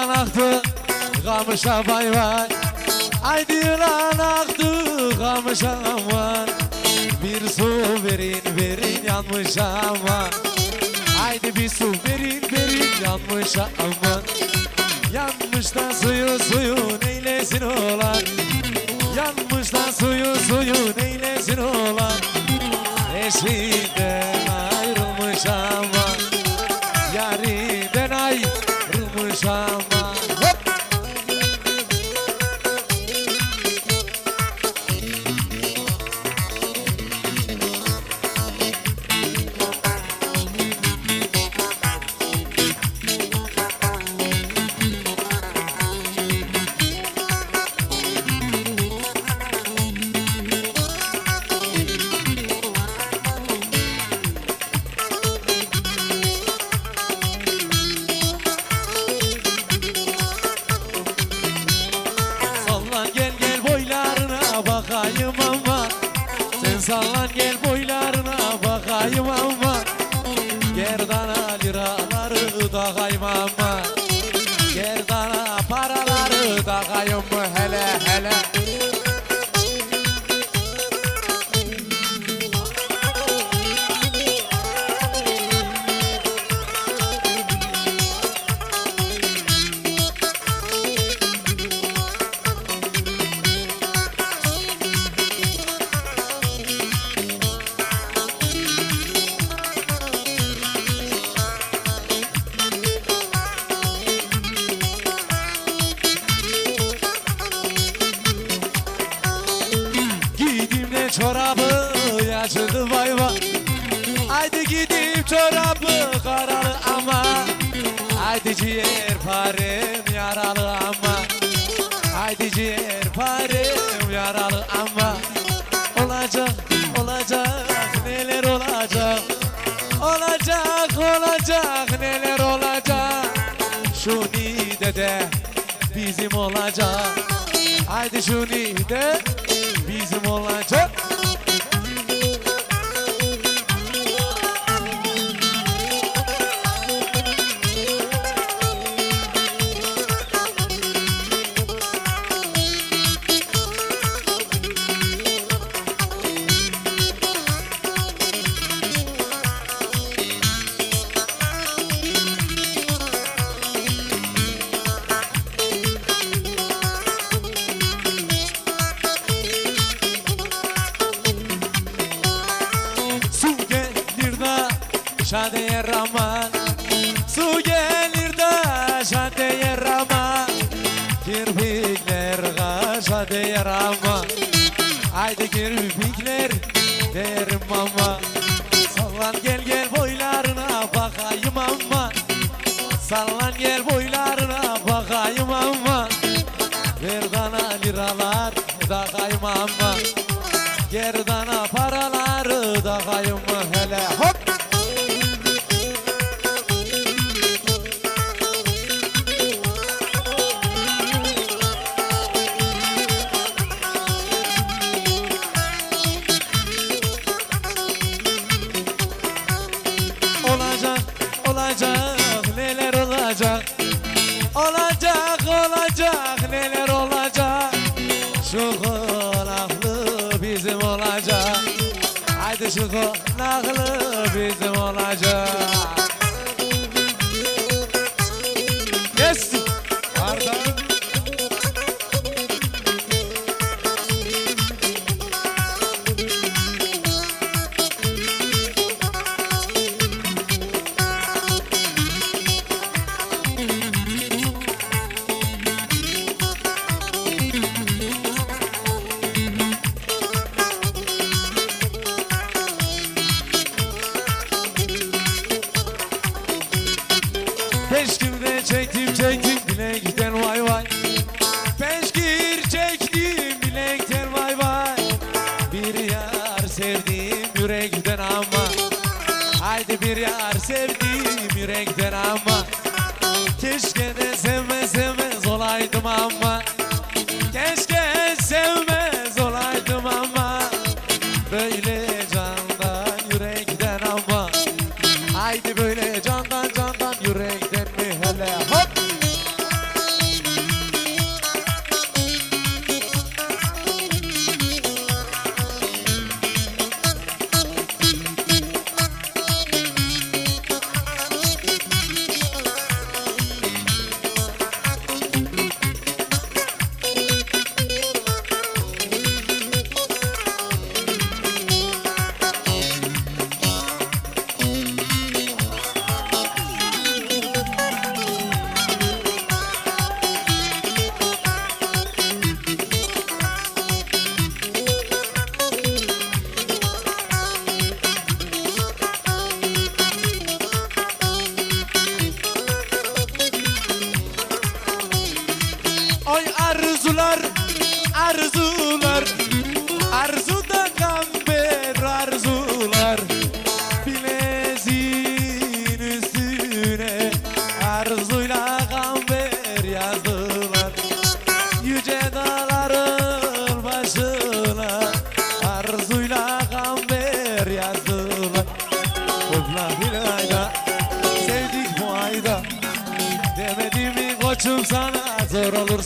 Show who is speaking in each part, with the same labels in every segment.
Speaker 1: yılan aktı Kamışa vay vay. Haydi yılan aktı kamışa aman. Bir su verin verin yanmış aman. Haydi bir su verin verin yanmış aman. Yanmış da suyu suyu neylesin olan Yanmış da suyu suyu neylesin olan Eşinden ayrılmış ama olacak neler olacak? Olacak olacak neler olacak? Şu de bizim olacak. Haydi şu nide bizim olacak Haydi kirpikler derim ama. Sallan gel gel boylarına bakayım ama. Sallan gel boylarına bakayım ama. Ver bana liralar da kayma ama Gerdana paraları da kayım hele hop Şu konaklı bizim olacak. Haydi şu konaklı bizim olacak Haydi bir yar sevdim yürekten ama Keşke de sevmez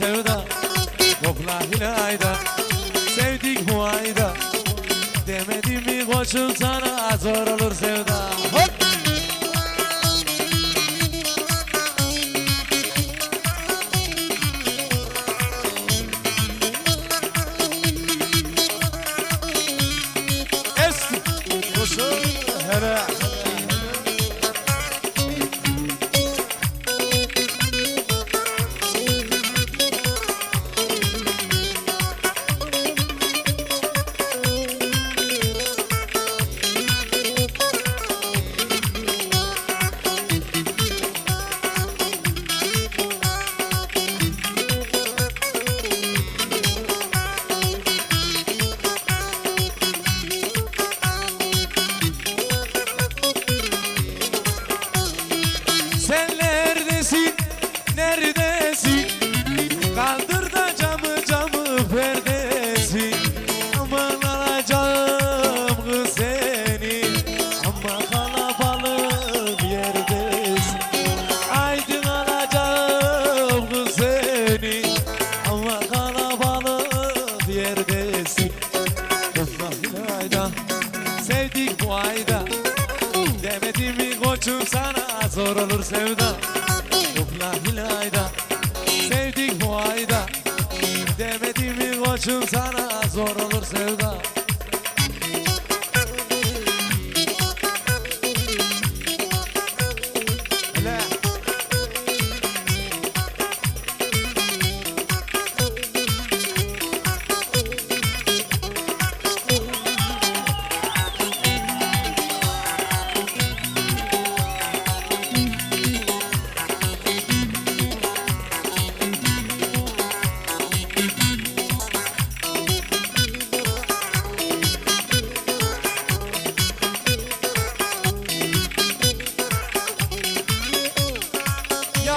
Speaker 1: sevda Hopla Hilayda Sevdik bu ayda Demedim mi koçum sana Zor olur sevda. Hop Sevdik bu ayda. Demedim mi koçum sana zor olur sevda. Ukla hilayda Sevdik bu ayda. Demedim mi koçum sana zor olur sevda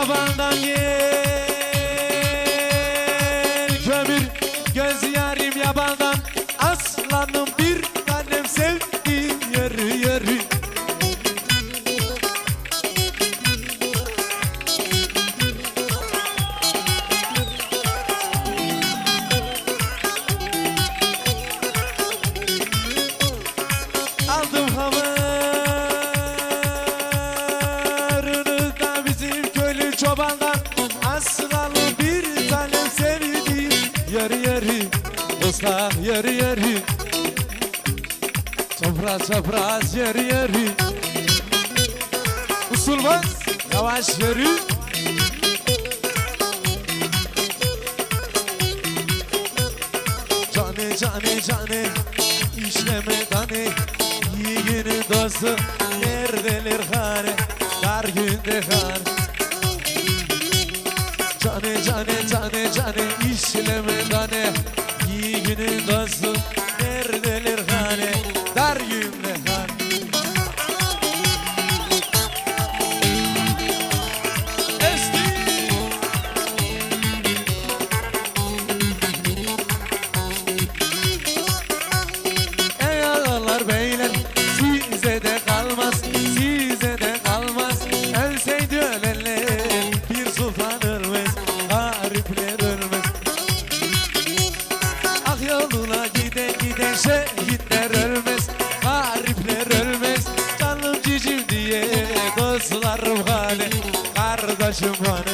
Speaker 1: banganye Yarı yarı Çapraz çapraz yarı yarı Usulmaz yavaş yürü. Cane cane cane işleme tane günün dostu neredeler hane Dar günde hane Cane cane cane cane işleme tane Günün dostu neredeler hane dostlarım hane kardeşim hane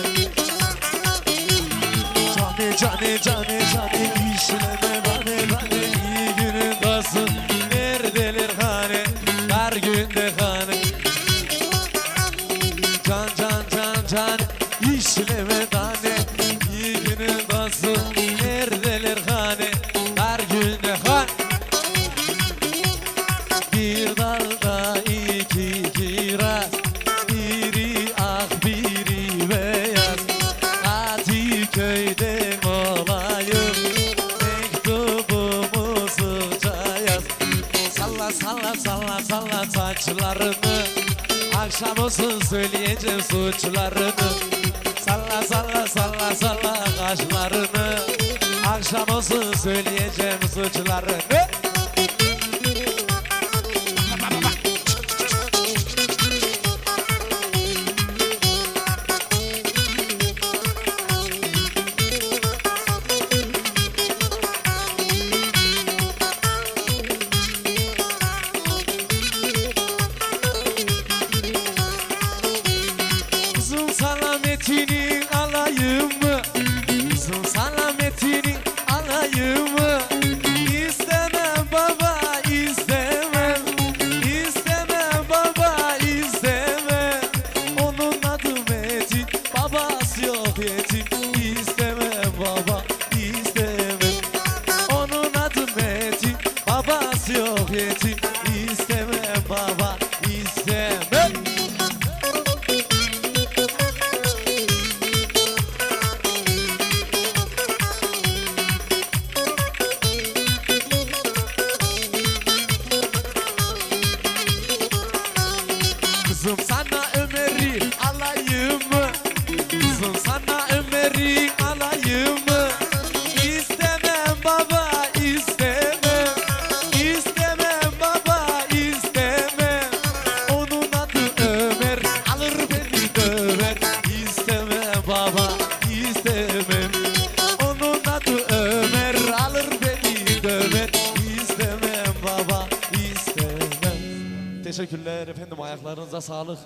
Speaker 1: söyleyeceğim suçlarını. Salla salla salla salla kaşlarını Akşam olsun söyleyeceğim suçlarını জাতীয় হয়েছি। sağlık.